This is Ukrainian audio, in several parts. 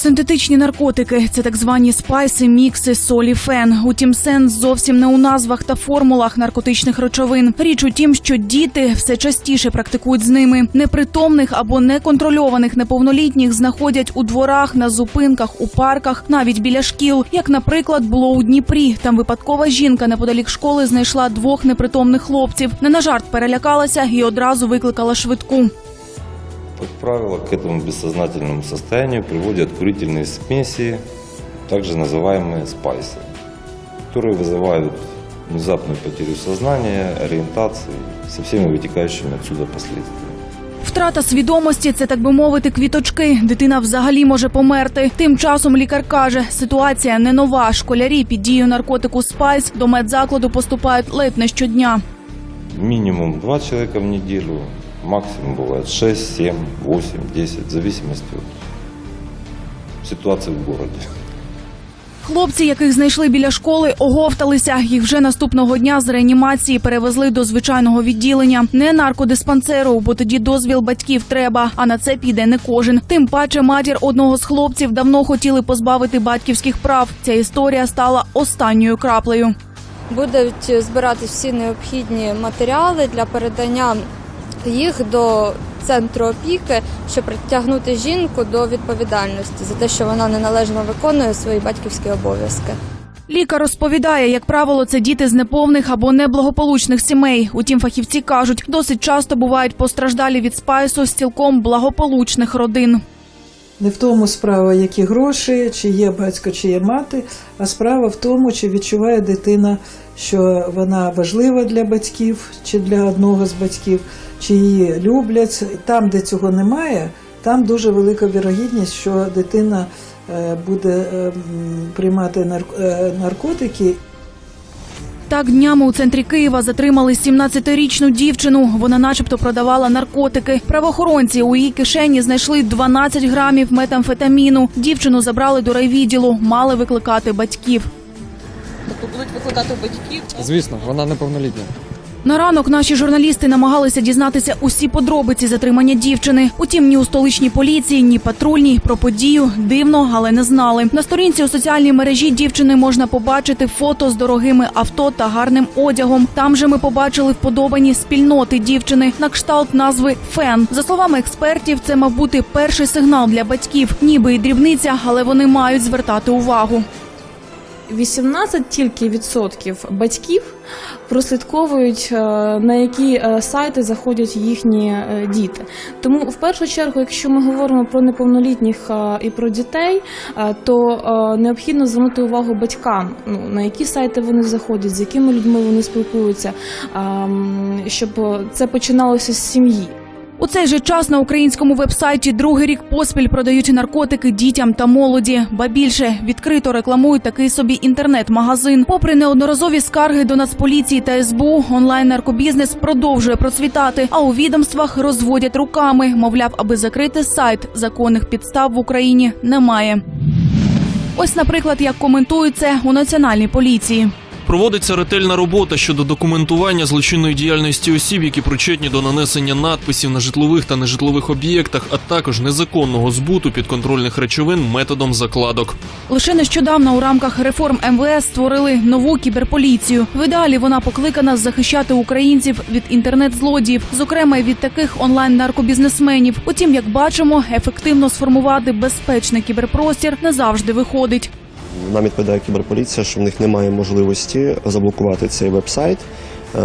Синтетичні наркотики це так звані спайси, мікси, солі, фен. Утім, сенс зовсім не у назвах та формулах наркотичних речовин. Річ у тім, що діти все частіше практикують з ними. Непритомних або неконтрольованих неповнолітніх знаходять у дворах, на зупинках, у парках, навіть біля шкіл. Як, наприклад, було у Дніпрі. Там випадкова жінка неподалік школи знайшла двох непритомних хлопців. Не на жарт перелякалася і одразу викликала швидку. Как правило, к этому бессознательному состоянию приводят курительные смеси, также называемые спайсы, которые вызывают внезапную потерю сознания, ориентации со всеми вытекающими отсюда последствиями. Втрата свідомості це так би мовити квіточки. Дитина взагалі може померти. Тим часом лікар каже, ситуація не нова. Школярі під дією наркотику спайс до медзакладу поступають ледь не щодня. Минимум два человека в неделю, максимум бывает 6, 7, 8, 10, в зависимости от ситуации в городе. Хлопці, яких знайшли біля школи, оговталися. Їх вже наступного дня з реанімації перевезли до звичайного відділення. Не наркодиспансеру, бо тоді дозвіл батьків треба. А на це піде не кожен. Тим паче матір одного з хлопців давно хотіли позбавити батьківських прав. Ця історія стала останньою краплею. Будуть збирати всі необхідні матеріали для передання їх до центру опіки, щоб притягнути жінку до відповідальності за те, що вона неналежно виконує свої батьківські обов'язки. Лікар розповідає, як правило, це діти з неповних або неблагополучних сімей. Утім, фахівці кажуть, досить часто бувають постраждалі від спайсу з цілком благополучних родин. Не в тому справа, які гроші, чи є батько, чи є мати, а справа в тому, чи відчуває дитина, що вона важлива для батьків чи для одного з батьків, чи її люблять. Там, де цього немає, там дуже велика вірогідність, що дитина е, буде е, приймати е, наркотики Так днями у центрі Києва затримали 17-річну дівчину. Вона, начебто, продавала наркотики. Правоохоронці у її кишені знайшли 12 грамів метамфетаміну. Дівчину забрали до райвідділу, мали викликати батьків. Тобто будуть викликати батьків. Звісно, вона неповнолітня. На ранок наші журналісти намагалися дізнатися усі подробиці затримання дівчини. Утім, ні у столичній поліції, ні патрульній про подію дивно, але не знали. На сторінці у соціальній мережі дівчини можна побачити фото з дорогими авто та гарним одягом. Там же ми побачили вподобані спільноти дівчини на кшталт назви Фен. За словами експертів, це мав бути перший сигнал для батьків, ніби і дрібниця, але вони мають звертати увагу. 18 тільки відсотків батьків прослідковують, е, на які е, сайти заходять їхні е, діти. Тому в першу чергу, якщо ми говоримо про неповнолітніх і про дітей, то необхідно звернути увагу батькам, ну на які сайти вони заходять, з якими людьми вони спілкуються, щоб це починалося з сім'ї. У цей же час на українському вебсайті другий рік поспіль продають наркотики дітям та молоді. Ба більше відкрито рекламують такий собі інтернет-магазин. Попри неодноразові скарги до Нацполіції та СБУ, онлайн наркобізнес продовжує процвітати. А у відомствах розводять руками. Мовляв, аби закрити сайт, законних підстав в Україні немає. Ось, наприклад, як коментують це у національній поліції. Проводиться ретельна робота щодо документування злочинної діяльності осіб, які причетні до нанесення надписів на житлових та нежитлових об'єктах, а також незаконного збуту підконтрольних речовин методом закладок. Лише нещодавно у рамках реформ МВС створили нову кіберполіцію. В ідеалі вона покликана захищати українців від інтернет-злодіїв, зокрема від таких онлайн-наркобізнесменів. Утім, як бачимо, ефективно сформувати безпечний кіберпростір не завжди виходить. Нам відповідає кіберполіція, що в них немає можливості заблокувати цей веб-сайт. Е,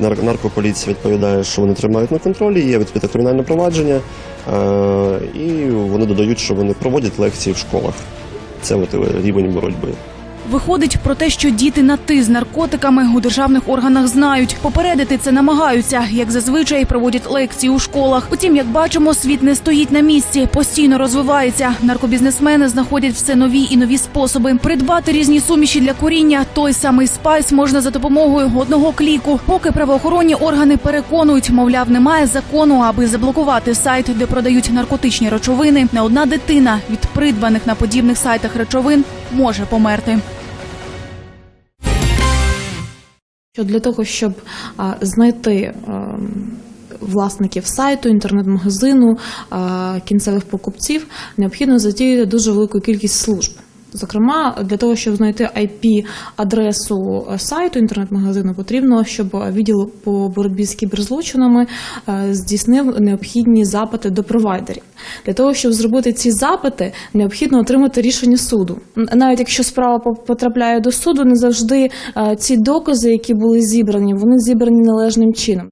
Наркополіція відповідає, що вони тримають на контролі, є відкрите кримінальне провадження, е, і вони додають, що вони проводять лекції в школах. Це от рівень боротьби. Виходить про те, що діти на ти з наркотиками у державних органах знають. Попередити це намагаються, як зазвичай проводять лекції у школах. Утім, як бачимо, світ не стоїть на місці, постійно розвивається. Наркобізнесмени знаходять все нові і нові способи. Придбати різні суміші для куріння. Той самий спайс можна за допомогою одного кліку. Поки правоохоронні органи переконують, мовляв, немає закону, аби заблокувати сайт, де продають наркотичні речовини. Не одна дитина від придбаних на подібних сайтах речовин може померти. Що для того, щоб знайти ем, власників сайту, інтернет-магазину, е, кінцевих покупців необхідно задіяти дуже велику кількість служб. Зокрема, для того, щоб знайти IP-адресу сайту інтернет-магазину, потрібно, щоб відділ по боротьбі з кіберзлочинами е, здійснив необхідні запити до провайдерів. Для того, щоб зробити ці запити, необхідно отримати рішення суду. Навіть якщо справа по- потрапляє до суду, не завжди е, ці докази, які були зібрані, вони зібрані належним чином.